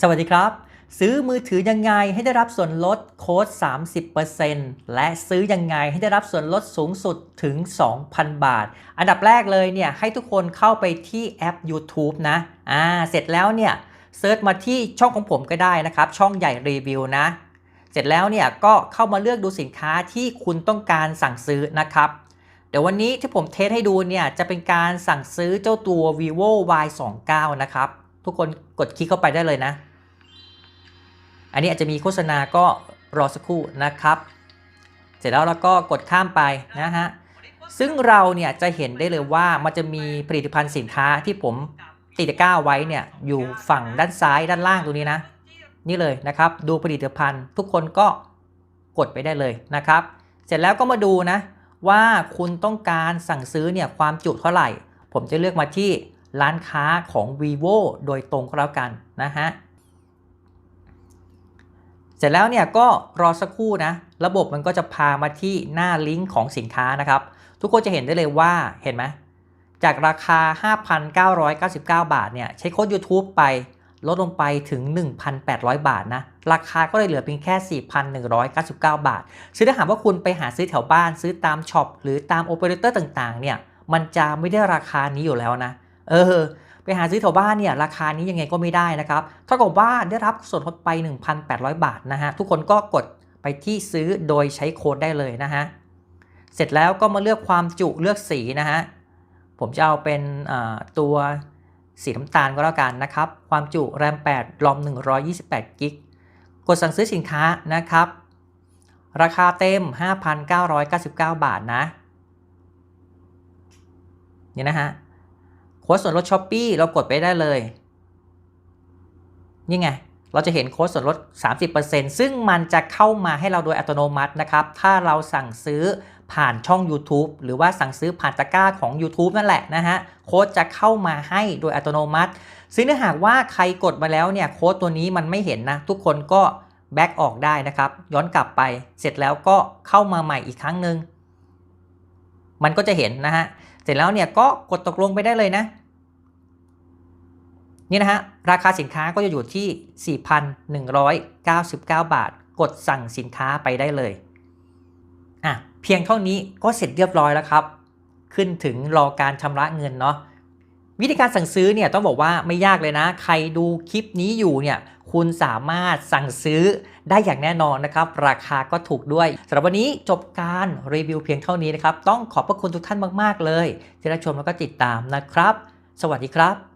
สวัสดีครับ ซื้อมือถือยังไงให้ได้รับส่วนลดโค้ด 30%และซื้อยังไงให้ได้รับส่วนลดสูงสุดถึง 2,000 บาท อันดับแรกเลยเนี่ยให้ทุกคนเข้าไปที่แอป YouTube นะอ่าเสร็จแล้วเนี่ยเซิร์ชมาที่ช่องของผมก็ได้นะครับ ช่องใหญ่รีวิวนะ เสร็จแล้วเนี่ยก็เข้ามาเลือกดูสินค้าที่คุณต้องการสั่งซื้อนะครับเดี๋ยววันนี้ที่ผมเทสให้ดูเนี่ยจะเป็นการสั่งซื้อเจ้าตัว vivo y29 นะครับ ทุกคนกดคลิกเข้าไปได้เลยนะ อันนี้อาจจะมีโฆษณาก็รอสักครู่นะครับ เสร็จแล้วเราก็กดข้ามไปนะฮะ ซึ่งเราเนี่ยจะเห็นได้เลยว่ามันจะมีผลิตภัณฑ์สินค้าที่ผมติดตะกร้าไว้เนี่ยอยู่ฝั่งด้านซ้ายด้านล่างตรงนี้นะ นี่เลยนะครับ ดูผลิตภัณฑ์ทุกคนก็กดไปได้เลยนะครับ เสร็จแล้วก็มาดูนะ ว่าคุณต้องการสั่งซื้อเนี่ยความจุเท่าไหร่ ผมจะเลือกมาที่ ร้านค้าของ vivo โดยตรงก็แล้วกันนะฮะ เสร็จแล้วเนี่ยก็รอสักครู่นะ ระบบมันก็จะพามาที่หน้าลิงก์ของสินค้านะครับ ทุกคนจะเห็นได้เลยว่าเห็นไหมจากราคา 5,999 บาทเนี่ยใช้โค้ด YouTube ไปลดลงไปถึง 1,800 บาทนะ ราคาก็เลยเหลือเพียงแค่ 4,199 บาท ซึ่งถ้าหากว่าคุณไปหาซื้อแถวบ้านซื้อตามช็อปหรือตามโอเปอเรเตอร์ต่างๆ เนี่ย มันจะไม่ได้ราคานี้อยู่แล้วนะ เออไปหาซื้อแถวบ้านเนี่ยราคานี้ยังไงก็ไม่ได้นะครับเท่ากับว่าได้รับส่วนลดไป 1,800 บาทนะฮะทุกคนก็กดไปที่ซื้อโดยใช้โค้ดได้เลยนะฮะเสร็จแล้วก็มาเลือกความจุเลือกสีนะฮะผมจะเอาเป็นตัวสีน้ำตาลก็แล้วกันนะครับ ความจุ RAM 8 ROM 128 กิก กดสั่งซื้อสินค้านะครับ ราคาเต็ม 5,999 บาทนะ เนี่ยนะฮะ โค้ดส่วนลดช้อปปี้เรากดไปได้เลย นี่ไง เราจะเห็นโค้ดส่วนลด 30%ซึ่งมันจะเข้ามาให้เราโดยอัตโนมัตินะครับ ถ้าเราสั่งซื้อผ่านช่อง YouTube หรือว่าสั่งซื้อผ่านตะกร้าของ YouTube นั่นแหละนะฮะ โค้ดจะเข้ามาให้โดยอัตโนมัติ ซึ่งถ้าหากว่าใครกดมาแล้วเนี่ยโค้ดตัวนี้มันไม่เห็นนะ ทุกคนก็แบ็กออกได้นะครับ ย้อนกลับไป เสร็จแล้วก็เข้ามาใหม่อีกครั้งหนึ่ง มันก็จะเห็นนะฮะ เสร็จแล้วเนี่ยก็กดตกลงไปได้เลยนะ นี่นะฮะ ราคาสินค้าก็จะอยู่ที่ 4,199 บาท กดสั่งสินค้าไปได้เลยอะเพียงเท่านี้ก็เสร็จเรียบร้อยแล้วครับ ขึ้นถึงรอการชำระเงินเนาะวิธีการสั่งซื้อเนี่ยต้องบอกว่าไม่ยากเลยนะ ใครดูคลิปนี้อยู่เนี่ย คุณสามารถสั่งซื้อได้อย่างแน่นอนนะครับ ราคาก็ถูกด้วยสำหรับวันนี้จบการรีวิวเพียงเท่านี้นะครับ ต้องขอบพระคุณทุกท่านมาก ๆ เลย ที่รับชมแล้วก็ติดตามนะครับ สวัสดีครับ